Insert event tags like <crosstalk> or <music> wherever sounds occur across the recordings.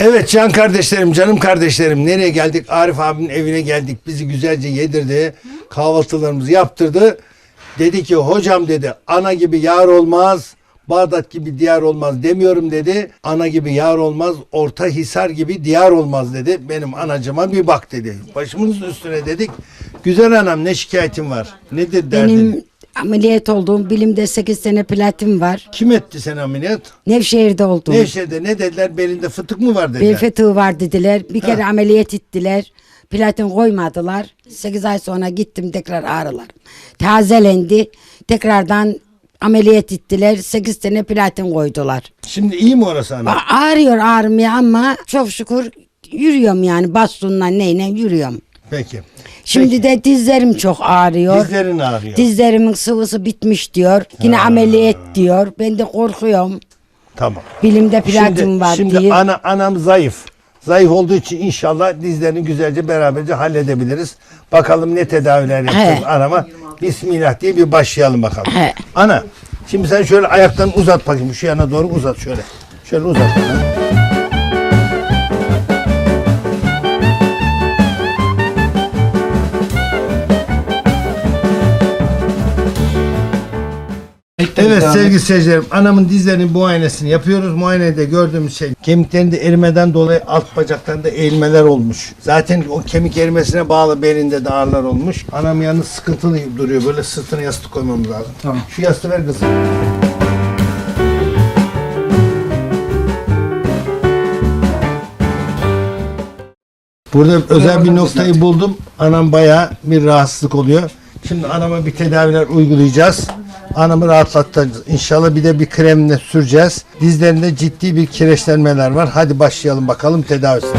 Evet can kardeşlerim, canım kardeşlerim nereye geldik? Arif abinin evine geldik. Bizi güzelce yedirdi. Kahvaltılarımızı yaptırdı. Dedi ki hocam dedi ana gibi yar olmaz. Bağdat gibi diyar olmaz demiyorum dedi. Ana gibi yar olmaz, Orta Hisar gibi diyar olmaz dedi. Benim anacıma bir bak dedi. Başımızın üstüne dedik. Güzel anam ne şikayetin var? Nedir derdin? Benim ameliyat olduğum bilimde 8 sene platin var. Kim etti sen ameliyat? Nevşehir'de oldum. Nevşehir'de ne dediler? Belinde fıtık mı var dediler. Bel fıtığı var dediler. Bir kere ameliyat ettiler. Platin koymadılar. 8 ay sonra gittim tekrar ağrılar. Tazelendi. Tekrardan ameliyat ettiler. 8 sene platin koydular. Şimdi iyi mi orası ana? A- Ağrıyor ağrımıyor ama çok şükür yürüyorum yani bastonla neyle yürüyorum. Peki. Şimdi de dizlerim çok ağrıyor. Dizlerin ağrıyor. Dizlerimin sıvısı bitmiş diyor. Yine ameliyat diyor. Ben de korkuyorum. Tamam. Bilimde Şimdi, var şimdi diye. ana, anam zayıf. Zayıf olduğu için inşallah dizlerini güzelce beraberce halledebiliriz. Bakalım ne tedaviler yapacağız He. anama. Bismillah diye bir başlayalım bakalım. He. Ana şimdi sen şöyle ayaktan uzat bakayım. Şu yana doğru uzat şöyle. Şöyle uzat. bana. Evet sevgili seyircilerim anamın dizlerinin muayenesini yapıyoruz. Muayenede gördüğümüz şey kemiklerinde erimeden dolayı alt bacaklarında eğilmeler olmuş. Zaten o kemik erimesine bağlı belinde de ağrılar olmuş. Anam yalnız sıkıntılı duruyor. Böyle sırtına yastık koymamız lazım. Tamam. Şu yastığı ver kızım. Burada özel bir noktayı buldum. Anam bayağı bir rahatsızlık oluyor. Şimdi anama bir tedaviler uygulayacağız. Anamı rahatlatacağız. İnşallah bir de bir kremle süreceğiz. Dizlerinde ciddi bir kireçlenmeler var. Hadi başlayalım bakalım tedavisine.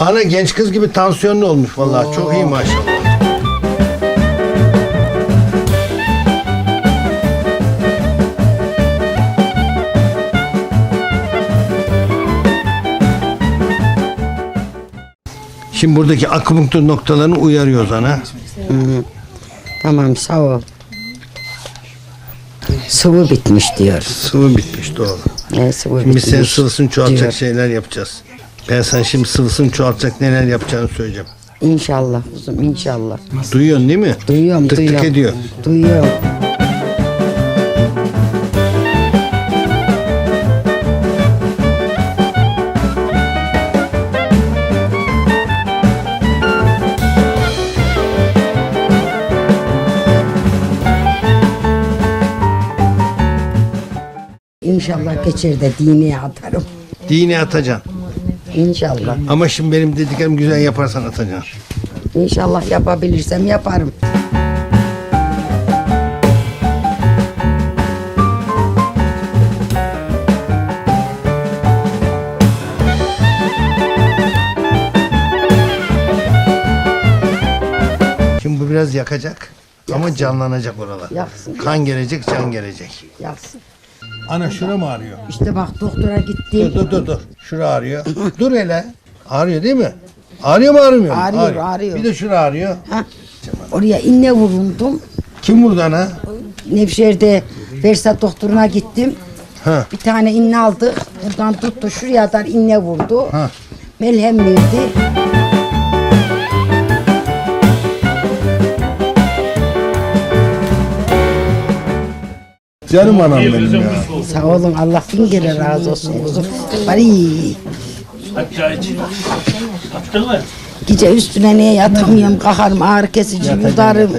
Ana genç kız gibi tansiyonlu olmuş vallahi. Çok iyi maşallah. Şimdi buradaki akupunktur noktalarını uyarıyoruz ana. Tamam sağ ol. Sıvı bitmiş diyor. Sıvı bitmiş doğru. E, sıvı Şimdi biz bitmiş. senin sıvısını çoğaltacak diyor. şeyler yapacağız. Ben sana şimdi sıvısını çoğaltacak neler yapacağını söyleyeceğim. İnşallah kuzum inşallah. Duyuyorsun değil mi? Duyuyorum Tık tık duyuyorum. ediyor. Duyuyorum. İnşallah geçer de dineye atarım. Dini atacaksın. İnşallah. Ama şimdi benim dediklerimi güzel yaparsan atacaksın. İnşallah yapabilirsem yaparım. Şimdi bu biraz yakacak. Ama canlanacak oralar. Yaksın. Kan gelecek, can gelecek. Yaksın. Ana şura mı ağrıyor? İşte bak doktora Dur gittim. dur dur dur. Şura ağrıyor. dur hele. Ağrıyor değil mi? Ağrıyor mu ağrımıyor mu? Ağrıyor, ağrıyor. Bir de şura ağrıyor. Ha, oraya iğne vurundum. Kim vurdu ana? Nevşehir'de Versat doktoruna gittim. Ha. Bir tane iğne aldık. Buradan tuttu şuraya kadar iğne vurdu. Ha. Melhem verdi. Canım anam benim ya. Sağ olun Allah bin kere razı olsun kuzum. Bari Çay iç. Attın mı? gece üstüne niye yatamıyorum kalkarım ağrı kesici yudarım.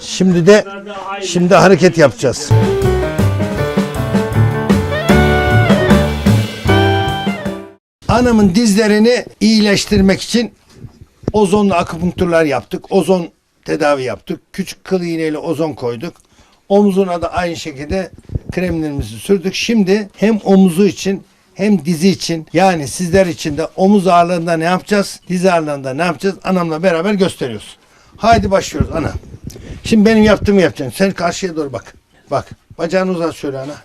Şimdi de şimdi hareket yapacağız. Anamın dizlerini iyileştirmek için ozonlu akupunkturlar yaptık. Ozon tedavi yaptık. Küçük kıl iğneyle ozon koyduk. Omzuna da aynı şekilde kremlerimizi sürdük. Şimdi hem omuzu için hem dizi için yani sizler için de omuz ağırlığında ne yapacağız? Diz ağırlığında ne yapacağız? Anamla beraber gösteriyoruz. Haydi başlıyoruz ana. Şimdi benim yaptığımı yapacaksın. Sen karşıya doğru. Bak. Bak Bacağını uzat şöyle ana.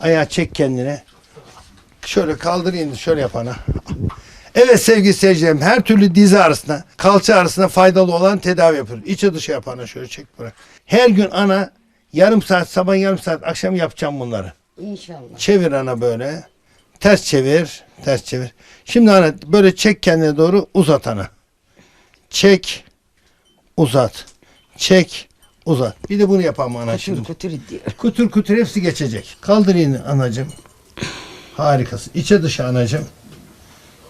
Ayağı çek kendine. Şöyle kaldır indir şöyle yap ana. Evet sevgili seyircilerim her türlü dizi arasında kalça arasında faydalı olan tedavi yapıyoruz. İçi dışı yap ana şöyle çek bırak. Her gün ana yarım saat sabah yarım saat akşam yapacağım bunları. İnşallah. Çevir ana böyle. Ters çevir. Ters çevir. Şimdi ana böyle çek kendine doğru uzat ana. Çek. Uzat. Çek. Uzat. Bir de bunu yapalım ana şimdi. Kutur kutur diyor. Kutur kutur hepsi geçecek. Kaldır yine anacım. Harikasın. İçe dışa anacım.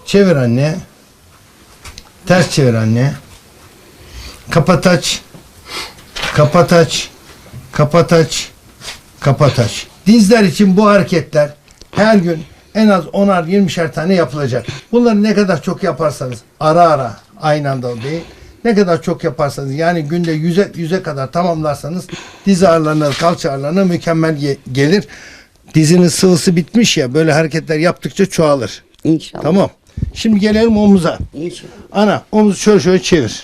Çevir anne. Ters çevir anne. Kapat aç. Kapat aç. Kapat aç. Kapat aç. Dizler için bu hareketler her gün en az 10'ar 20'şer tane yapılacak. Bunları ne kadar çok yaparsanız ara ara aynı anda değil. Ne kadar çok yaparsanız yani günde yüze, yüze kadar tamamlarsanız diz ağrılarına, kalça ağrılarına mükemmel ge- gelir. Dizinin sıvısı bitmiş ya böyle hareketler yaptıkça çoğalır. İnşallah. Tamam. Şimdi gelelim omuza. İnşallah. Ana omuzu şöyle şöyle çevir.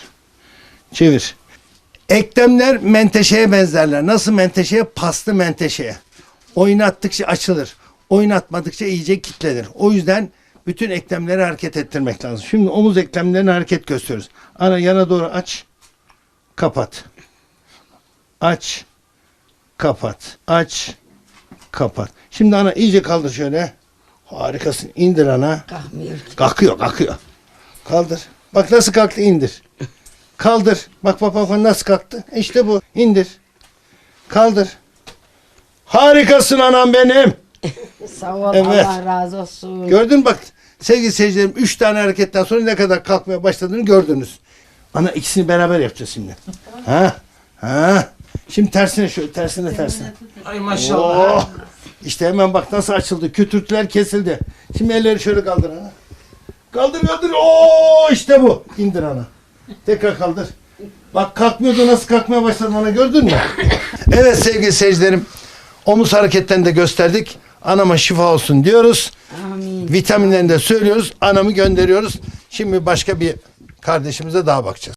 Çevir. Eklemler menteşeye benzerler. Nasıl menteşeye? Paslı menteşeye. Oynattıkça açılır. Oynatmadıkça iyice kilitlenir. O yüzden bütün eklemleri hareket ettirmek lazım. Şimdi omuz eklemlerini hareket gösteriyoruz. Ana yana doğru aç. Kapat. Aç. Kapat. Aç. Kapat. Şimdi ana iyice kaldır şöyle. Harikasın. İndir ana. Kalkmıyor. Kalkıyor, kalkıyor. Kaldır. Bak nasıl kalktı, indir. Kaldır. Bak bak bak nasıl kalktı. İşte bu. İndir. Kaldır. Harikasın anam benim. <laughs> Sağ ol. Evet. Allah razı olsun. Gördün mü bak sevgili seyircilerim üç tane hareketten sonra ne kadar kalkmaya başladığını gördünüz. Ana ikisini beraber yapacağız şimdi. Ha? Ha? Şimdi tersine şöyle tersine tersine. Ay maşallah. Oh! İşte hemen bak nasıl açıldı. Kütürtüler kesildi. Şimdi elleri şöyle kaldır ana. Kaldır kaldır. Oo işte bu. İndir ana. Tekrar kaldır. Bak kalkmıyordu nasıl kalkmaya başladı ana gördün mü? <laughs> evet sevgili seyircilerim. Omuz hareketlerini de gösterdik. Anama şifa olsun diyoruz. Amin. Vitaminlerini de söylüyoruz. Anamı gönderiyoruz. Şimdi başka bir kardeşimize daha bakacağız.